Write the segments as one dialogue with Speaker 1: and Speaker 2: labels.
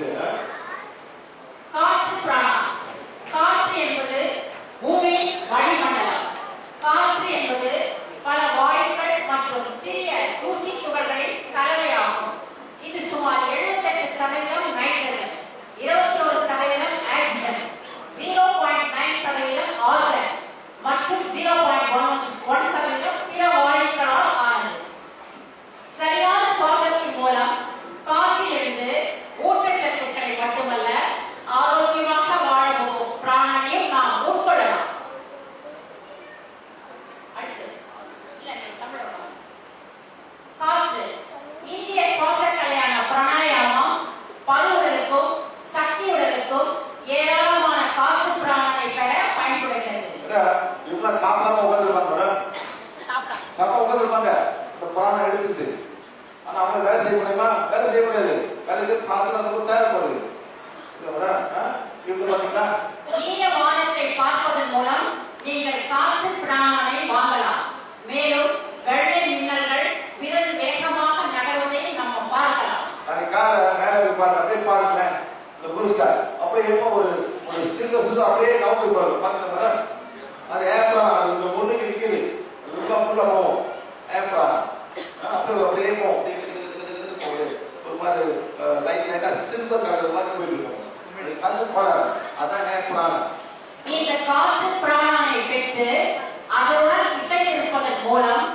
Speaker 1: ね。உட்காந்துருப்பாங்க madam சாப்பிட உட்காந்துருப்பாங்க இந்த பிராணம் எடுத்துட்டு ஆனா அவங்க வேலை செய்ய முடியுமா? வேலை செய்ய முடியாது. வேலை செய்ய காத்துல ரொம்ப தேவைப்படுது இல்லை மேடம் ஆ? இவங்க பார்த்தீங்கன்னா
Speaker 2: நீல வானத்தை பார்ப்பதன் மூலம் நீங்கள் காற்று பிராணனை வாங்கலாம். மேலும் வெள்ளை மின்னல்கள் விரல் வேகமாக நகர்வதை நம்ம பார்க்கலாம்.
Speaker 1: நாளைக்கு காலை மேலே போய் பாருங்க அப்படியே பாருங்களேன். இந்த அப்படியே ஒரு ஒரு சிங்க அப்படியே நவுந்து பாருங்க பாருங்க மேடம் அது ஏப்ரல் இந்த பொண்ணுக்கு நிற்குது எல்லாம் ஃபுல்லாக போவோம் ஏப்ரா அப்படியே அப்படியே போகும் அப்படியே டிக்கு டிக்கு டிக்கு டிக்கு டிக்கு போகுது. ஒரு மாதிரி லைட் லைட்டாக சிந்த கலர் மாதிரி போயிட்டு இருக்கும் அது கண்ணு கோளாறு அதான் ஏப்ரானா
Speaker 2: இந்த காற்று பிராணனை பெற்று அதனுடன் இசைந்திருப்பதன் மூலம்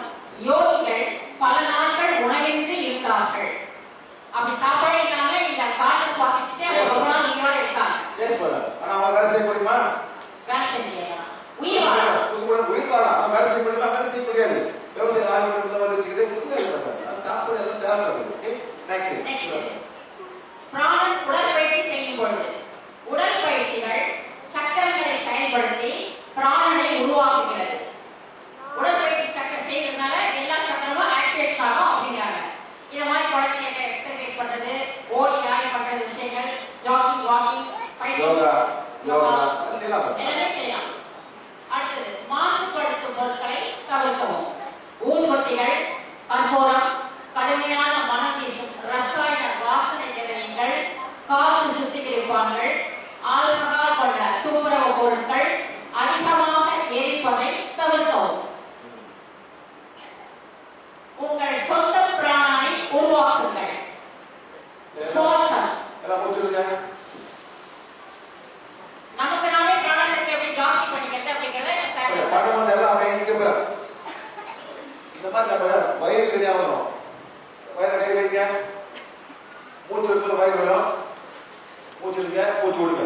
Speaker 2: யோகிகள் பல நாட்கள் உணவின்றி இருந்தார்கள் அப்படி சாப்பிடவே இல்லாம இந்த காற்று சுவாசிச்சுட்டு அவங்க ரொம்ப நாள் உயிரோட இருக்காங்க
Speaker 1: எஸ் மேடம் ஆனால் அவங்க வேலை செய்ய முடியுமா
Speaker 2: வேலை செஞ்சீங்க உயிர் வாழலாம்
Speaker 1: உங்களோட உயிர் வாழலாம் ஆனால் வேலை செய்ய முடியுமா வேலை செய்ய முடியாது விவசாயம் ஆய்வு இந்த மாதிரி வச்சுக்கிட்டு முடியாது எல்லாம் தேவைப்படுது ஓகே நெக்ஸ்ட்.
Speaker 2: பிராணன் உடற்பயிற்சி செய்யும் பொழுது உடற்பயிற்சிகள் சக்கரங்களை செயல்படுத்தி பிராணனை உருவாக்குகிறது. உடற்பயிற்சி சக்கரம் செய்யறதுனால எல்லா சக்கரமும் ஆக்டிவேட் ஆகும் அப்படிங்கிறாங்க. இந்த மாதிரி குழந்தைங்களுக்கு எக்ஸசைஸ் பண்றது ஓடி ஆடி பண்றது விஷயங்கள் ஜாகிங் வாக்கிங்
Speaker 1: யோகா யோகா செய்யலாம்.
Speaker 2: எல்லாமே செய்யலாம்.
Speaker 1: பண்ணும்போது எல்லாம் அவன் இங்க இந்த மாதிரி நம்ம வயிறு வெளியாக வரும் வயிறு கை வைங்க. மூச்சு எடுத்து வயிறு வரும். மூச்சு இழுங்க மூச்சு விடுங்க.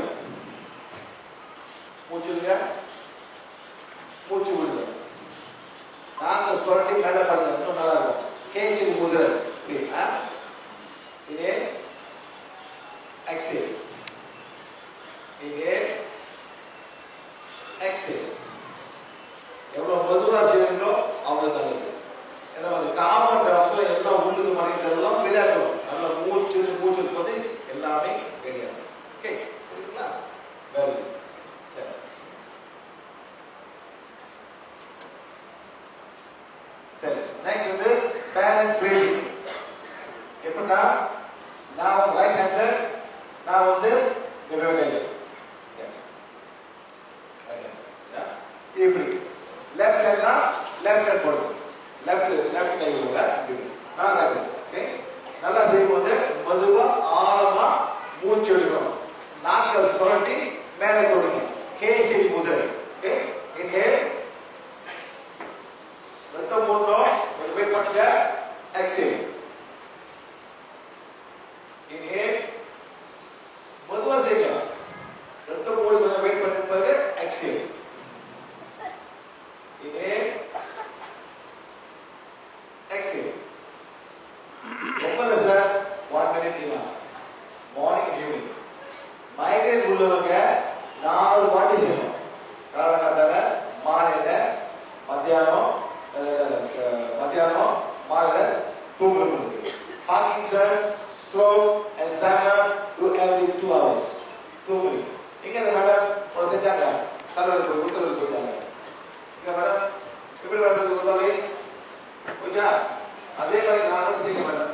Speaker 1: மூச்சு இழுங்க மூச்சு விடுங்க. நாங்க சுரண்டி மேல பாருங்க இன்னும் நல்லா இருக்கும். கேச்சில் முதிரை இப்படி, இதே எக்ஸேல் இதே எக்ஸேல் எவ்வளவு மெதுவா செய்யறீங்களோ அவ்வளவு நல்லது ஏன்னா அந்த கார்பன் டை ஆக்சைடு எல்லாம் உள்ளுக்கு மறைக்கிறதெல்லாம் வெளியாக்கணும் நல்ல மூச்சு மூச்சு போது எல்லாமே வெளியாகும் ஓகே புரியுதுங்களா வெரி குட் சரி சரி நெக்ஸ்ட் வந்து பேலன்ஸ் பிரீதிங் எப்படின்னா நான் ரைட் ஹேண்டர் நான் வந்து இங்க கையில் இப்படி லெஃப்ட் ஹேண்ட்னா லெஃப்ட் ஹேண்ட் போடுங்க லெஃப்ட் லெஃப்ட் கை விடுங்க இப்படி நான் ரைட் ஹேண்ட் ஓகே நல்லா செய்யும்போது மெதுவா ஆழமா மூச்சு எடுக்கணும் நாக்க சுரண்டி மேலே தொடுங்க கேச்செடி முதிரை ஓகே இங்கே ரெண்டு மூணு கொஞ்சம் வெயிட் பண்ணுங்க எக்ஸேல் இன்ஹேல் மெதுவா செய்யலாம் ரெண்டு மூணு கொஞ்சம் வெயிட் பண்ணிட்டு பிறகு எக்ஸேல் Inhale. Exhale. ரொம்ப இல்லை சார் பண்ணிக்கலாம் மார்னிங் அண்ட் ஈவினிங் மைக்ரேன் உள்ளவங்க நாலு வாட்டி செய்யணும். காலங்காத்தால மாலையில் மத்தியானம் மத்தியானம் மாலையில் தூங்கணும் hawking sir stroke and summer two every two hours தூங்குறீங்க இங்கே மேடம் ஒரு செஞ்சாங்க. தலைவருக்கு புத்தகத்துக்கு கொடுத்தாங்க. இங்க மேடம் எப்படி பண்றது உதவி கொஞ்சம் அதே மாதிரி நான் வந்து செய்ய மாட்டேன்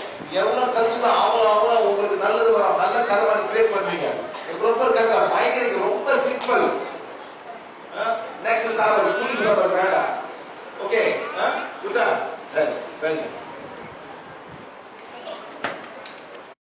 Speaker 1: எவ்வளோ கற்றுனா அவ்வளோ அவ்வளோ உங்களுக்கு நல்லது வரும் நல்ல கருவாடி கிரியேட் பண்ணுவீங்க. ரொம்ப கஷ்டம் பயங்கரிக்க